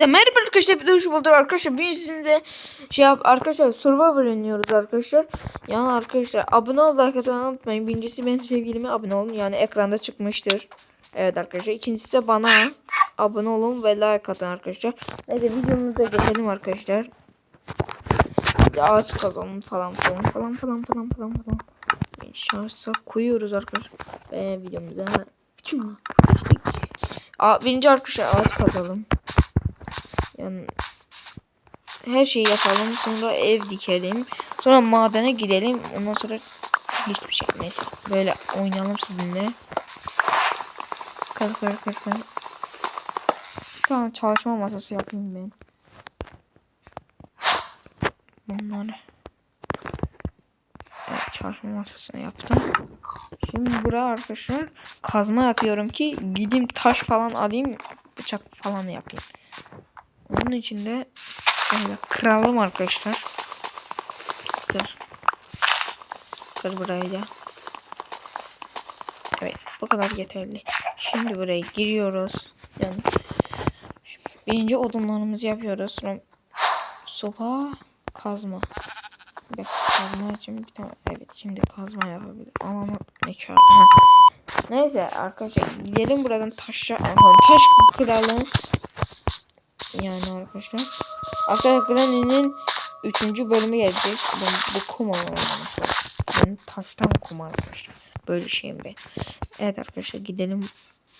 Merhaba arkadaşlar bir hoş bulduk arkadaşlar. Bir sizinle şey yap arkadaşlar Survivor oynuyoruz arkadaşlar. Yani arkadaşlar abone ol like atmayı unutmayın. Birincisi benim sevgilime abone olun. Yani ekranda çıkmıştır. Evet arkadaşlar. İkincisi de bana abone olun ve like atın arkadaşlar. Neyse videomuza geçelim arkadaşlar. Ağaç kazalım falan falan falan falan falan falan falan. Şansa koyuyoruz arkadaşlar. Ve videomuza geçtik. Birinci arkadaşlar ağaç kazalım. Yani her şeyi yapalım. Sonra ev dikelim. Sonra madene gidelim. Ondan sonra hiçbir şey. Neyse. Böyle oynayalım sizinle. Kır kır kır kır. Bir çalışma masası yapayım ben. Bunları. Evet, çalışma masasını yaptım. Şimdi buraya arkadaşlar kazma yapıyorum ki gideyim taş falan alayım bıçak falan yapayım. Onun için de böyle kıralım arkadaşlar. Kır. Kır burayı da. Evet bu kadar yeterli. Şimdi buraya giriyoruz. Yani birinci odunlarımızı yapıyoruz. Sonra sopa kazma. Bir kazma için bir tane evet şimdi kazma yapabilirim. Ananı ne kar. Neyse arkadaşlar gidelim buradan taşa taş kıralım. Yani arkadaşlar. Arkadaşlar Granny'nin 3. bölümü gelecek. Bu, bu kum arkadaşlar. Yani taştan kum arkadaşlar. Böyle şeyim ben. Evet arkadaşlar gidelim.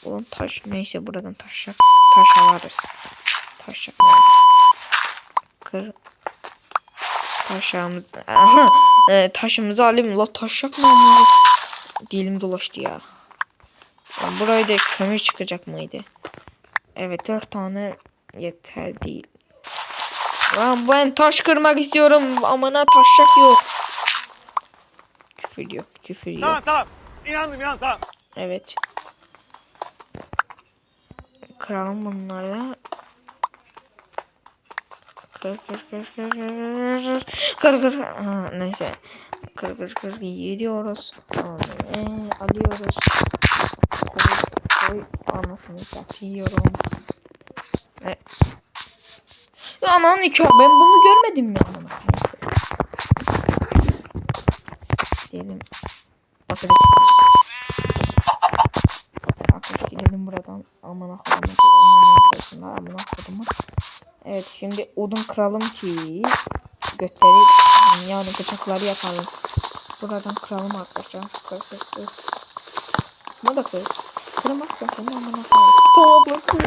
Ulan taş neyse buradan taşak taş alırız. Taşak Kır taşağımız e, taşımızı alayım la taşak mı dilim dolaştı ya. Yani buraya da kömür çıkacak mıydı? Evet dört tane yeter değil. Lan ben taş kırmak istiyorum ama ne taşak yok. Küfür yok küfür yok. Tamam tamam. İnandım inandım tamam. Evet. Kıralım bunları. Kır kır kır kır kır kır kır ha, neyse kır kır kır gidiyoruz ee, alıyoruz koy koy anasını satıyorum e. ya anan nikah ben bunu görmedim mi aman neyse diyelim nasıl bir Arkadaş gidelim buradan aman akıllım aman aman akıllım Evet şimdi odun kıralım ki götleri yani bıçakları yapalım. Buradan kıralım arkadaşlar. Kır kır kır. Bunu da kır. Kırmazsan seni amına koyarım. Tamam kır.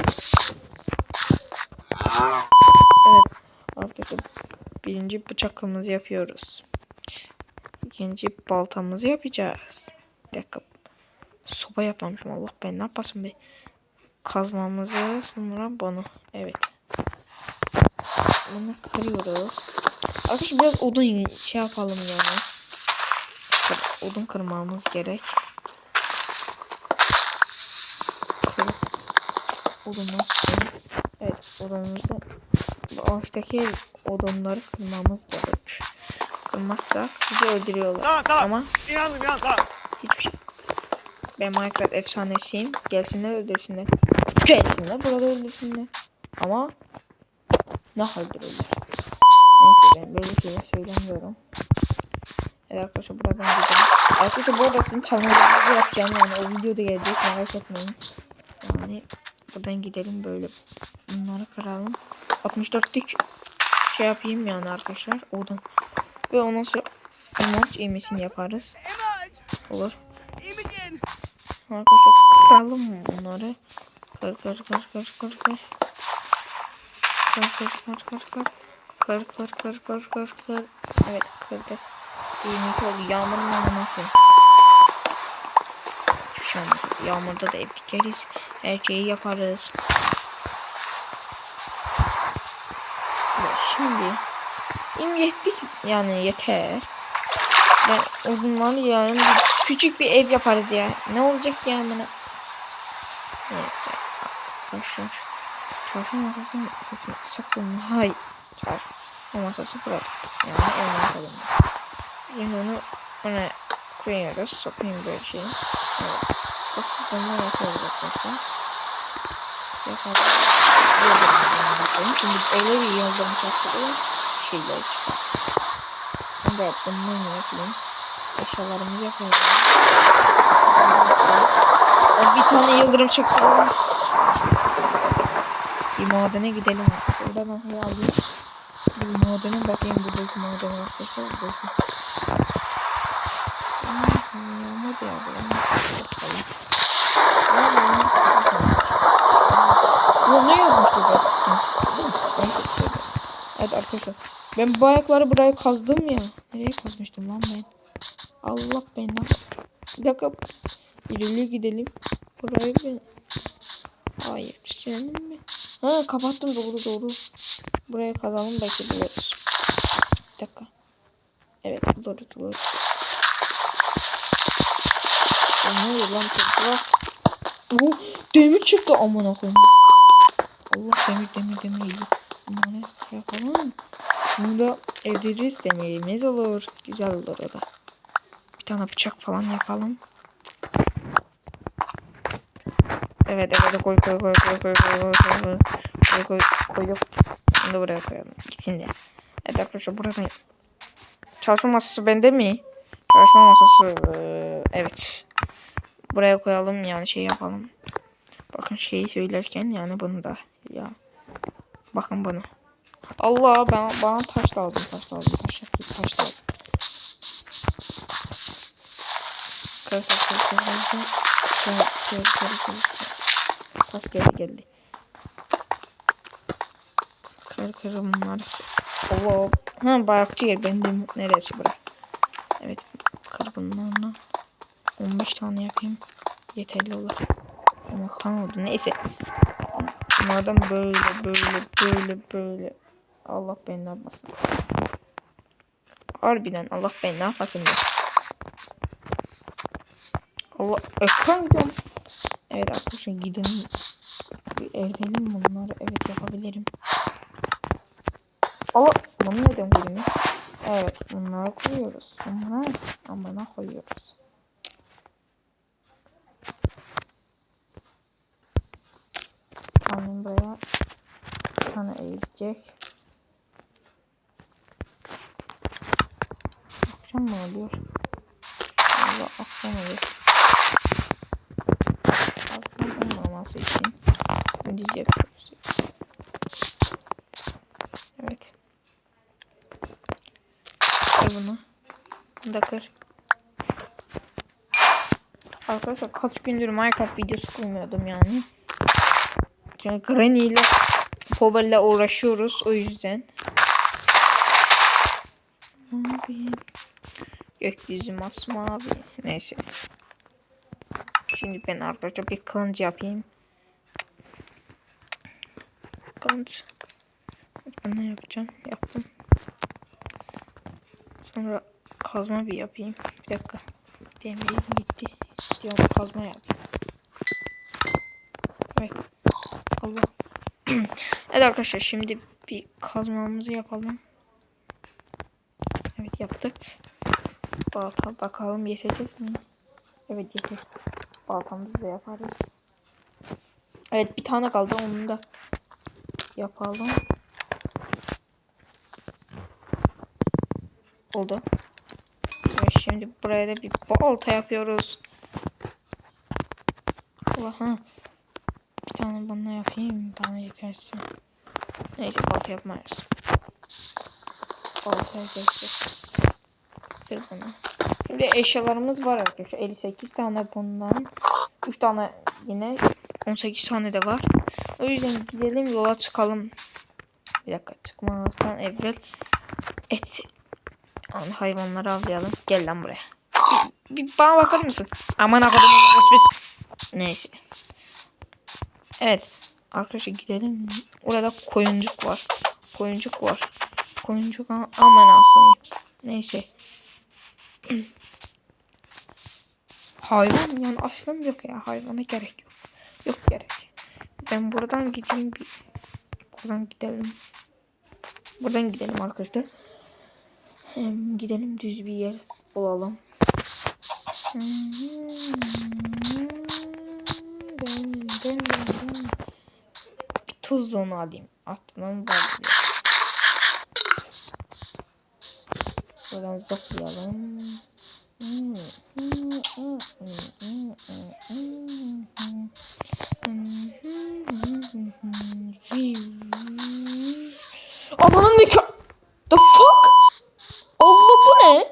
Evet arkadaşlar birinci bıçakımızı yapıyoruz. İkinci baltamızı yapacağız. Bir dakika. Soba yapmamışım Allah ben ne yapasın be. Kazmamızı sonra bunu. Evet. Bunu kırıyoruz. Arkadaşlar biraz odun şey yapalım yani. Odun kırmamız gerek. Kırıp odunu Evet odunumuzu ağaçtaki odunları kırmamız gerek. Kırmazsak bizi öldürüyorlar. Tamam tamam. Ama İnandım inandım tamam. hiçbir şey. Ben Minecraft efsanesiyim. Gelsinler öldürsünler. Gelsinler burada öldürsünler. Ama ne öldürürler. Neyse ben böyle şeyler söylemiyorum. Evet arkadaşlar buradan gidelim. Arkadaşlar bu arada sizin kanalınızı yapacağım yani o videoda gelecek merak etmeyin. Yani buradan gidelim böyle. Bunları kıralım. 64'lük şey yapayım yani arkadaşlar oradan. Ve ondan sonra emoji emesini yaparız. Olur. Arkadaşlar kıralım bunları. Kır kır kır kır kır kır. Kır kır kır kır kır. Kır kır kır kır kır kır. Evet kırdık. İyiymiş oldu. Yağmurun koy. Hiçbir şey olmaz. Yağmurda da ev dikeriz. Her şeyi yaparız. Evet, şimdi im yettik yani yeter. Ben odunlarla yani küçük bir ev yaparız ya. Ne olacak ya bana? Neyse. Arkadaşlar. Çalışma masası mı? Sakın mı? Hayır. Çalışma masası burada. Yani elma kalın. Şimdi onu ona koyuyoruz. Sokayım böyle şey. Evet. Bunu yapıyoruz arkadaşlar. Yapalım. Şimdi öyle bir yıldırım çaktırıyor. Şeyler çıkar. Ben de yaptım. Ne yapayım? Eşyalarımızı yapalım. Bir tane yıldırım çaktıralım. Bir madene gidelim. Oradan ben alayım. Bir madene bakayım buradaki madene arkadaşlar. Buradaki. Yağmur yağdı. Ne yazmıştı? Neyse. Evet arkadaşlar. Ben bu ayakları buraya kazdım ya. Nereye kazmıştım lan ben? Allah benden. Bir dakika. İleri gidelim. Burayı ben... Hayır. Silelim mi? Ha kapattım doğru doğru. Buraya kazalım belki buluruz. Bir dakika. Evet buluruz buluruz. Ne oluyor lan toprak? Oh, demir çıktı amına koyayım. Allah demir demir demir. Bunları yapalım. Şunu da eviririz demirimiz olur. Güzel olur o da. Bir tane bıçak falan yapalım. Evet evet koy koy koy koy koy koy koy koy koy koy koy koyduk. Bunu da buraya koyalım. İkisini de. Evet arkadaşlar buradan çalışma masası bende mi? Çalışma masası evet. Buraya koyalım yani şey yapalım. Bakın şeyi söylerken yani bunu da ya. Bakın bunu. Allah ben bana taş lazım taş lazım taş yapayım taş lazım. Taş geldi geldi. Kır kırım var. Allah. Ha bayrakçı yer benim neresi bura? Evet kır bunlarla. 15 tane yapayım. Yeterli olur. Ama tam oldu. Neyse. Bunlardan böyle böyle böyle böyle Allah beni ne yapmasın. Harbiden Allah beni ne yapmasın ya. Allah ekran gidiyorum. Evet arkadaşlar gidelim. Bir ertelim bunları. Evet yapabilirim. Allah bunu neden koyayım ya? Evet bunları koyuyoruz. Sonra amına koyuyoruz. Tamam buraya tane eğilecek. Akşam mı oluyor? Allah akşam oluyor. Akşam olmaması için yapıyoruz. Evet. Kır bunu. Da. Arkadaşlar kaç gündür Minecraft videosu koymuyordum yani. Çünkü Granny ile Power ile uğraşıyoruz o yüzden. Abi. Gökyüzü masmavi. Neyse. Şimdi ben arkadaşlar bir kılıncı yapayım. Kılıncı. Ne yapacağım? Yaptım. Sonra kazma bir yapayım. Bir dakika. Demirim gitti. İstiyorum kazma yapayım. Evet. Allah. evet arkadaşlar şimdi bir kazmamızı yapalım. Evet yaptık. Balta bakalım yetecek mi? Evet yeter. Baltamızı da yaparız. Evet bir tane kaldı onu da yapalım. Oldu. Evet şimdi buraya da bir balta yapıyoruz. Allah'ım. Bir tane bana yapayım. Bana yetersin. Neyse balta yapmayız. Baltaya geçtik. Kır bunu. Şimdi eşyalarımız var arkadaşlar. 58 tane bundan. 3 tane yine. 18 tane de var. O yüzden gidelim yola çıkalım. Bir dakika çıkmadan evvel et yani hayvanları avlayalım. Gel lan buraya. Bir, bir bana bakar mısın? Aman akıdım. Neyse. Evet. Arkadaşlar gidelim. Orada koyuncuk var. Koyuncuk var. Koyuncuk aman akıyım. Neyse. Hayvan yani aslım yok ya. Hayvana gerek yok. Yok gerek. Ben buradan gideyim bir. Buradan gidelim. Buradan gidelim arkadaşlar. Hem gidelim düz bir yer bulalım. tuzluğunu alayım. Aklım var diye. Buradan zıplayalım. Amanın nikah. The fuck? Allah bu ne?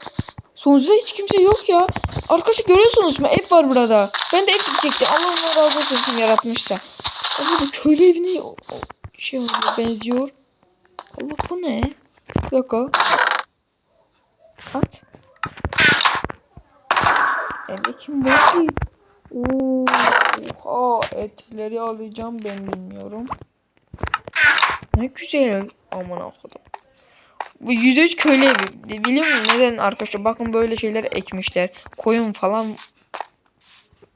Sonuçta hiç kimse yok ya. Arkadaşlar görüyorsunuz mu? Ev var burada. Ben de ev diyecektim. Allah ona razı olsun kim yaratmışsa. Ama bu köylü evine şey oluyor, benziyor. Allah bu ne? Bir dakika. At. Evde kim var ki? Oha etleri alacağım ben bilmiyorum. Ne güzel. Aman okudum. Bu %100 köylü evi. Biliyor musun neden arkadaşlar? Bakın böyle şeyler ekmişler. Koyun falan.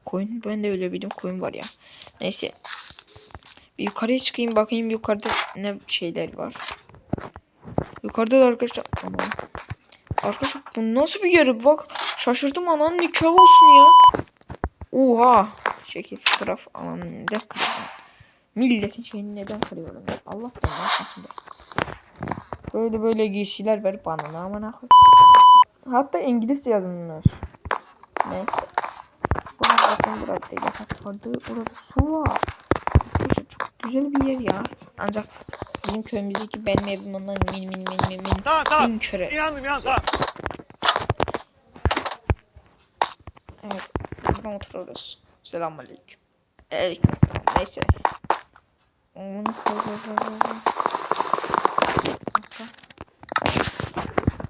Koyun ben de öyle bildim. Koyun var ya. Neyse. Bir yukarıya çıkayım bakayım yukarıda ne şeyler var. Yukarıda da arkadaşlar. Aman. Arkadaşlar bu nasıl bir yer? Bak şaşırdım ananın nikahı olsun ya. Oha. Şekil fotoğraf ananın neden kırıyorsun? Milletin şeyini neden kırıyorum ya? Allah beni yapmasın be. Böyle böyle giysiler ver bana ne aman koy. Hatta İngilizce yazılmış. Neyse. Buna zaten burada değil. Orada, orada su var. Güzel bir yer ya. Ancak bizim köyümüzdeki benim evim ondan min min min min min Tamam tamam. bin köre. İnandım inandım tamam. Evet. Buradan oturuyoruz. Selamünaleyküm. Aleyküm selam. Neyse. Onu koy koy koy koy. koy. Dakika.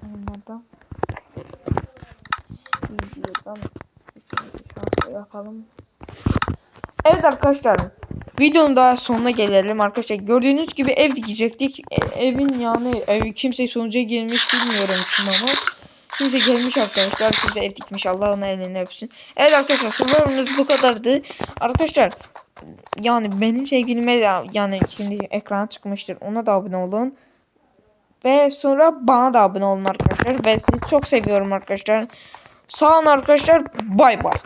Onlardan. Videodan. Şansı yapalım. Evet arkadaşlar. Videonun daha sonuna gelelim arkadaşlar. Gördüğünüz gibi ev dikecektik. E- evin yani ev kimse sonuca gelmiş bilmiyorum kim ama. Kimse gelmiş arkadaşlar. Kimse ev dikmiş. Allah ona elini öpsün. Evet arkadaşlar sorularımız bu kadardı. Arkadaşlar yani benim sevgilime de yani şimdi ekrana çıkmıştır. Ona da abone olun. Ve sonra bana da abone olun arkadaşlar. Ve sizi çok seviyorum arkadaşlar. Sağ olun arkadaşlar. Bay bay.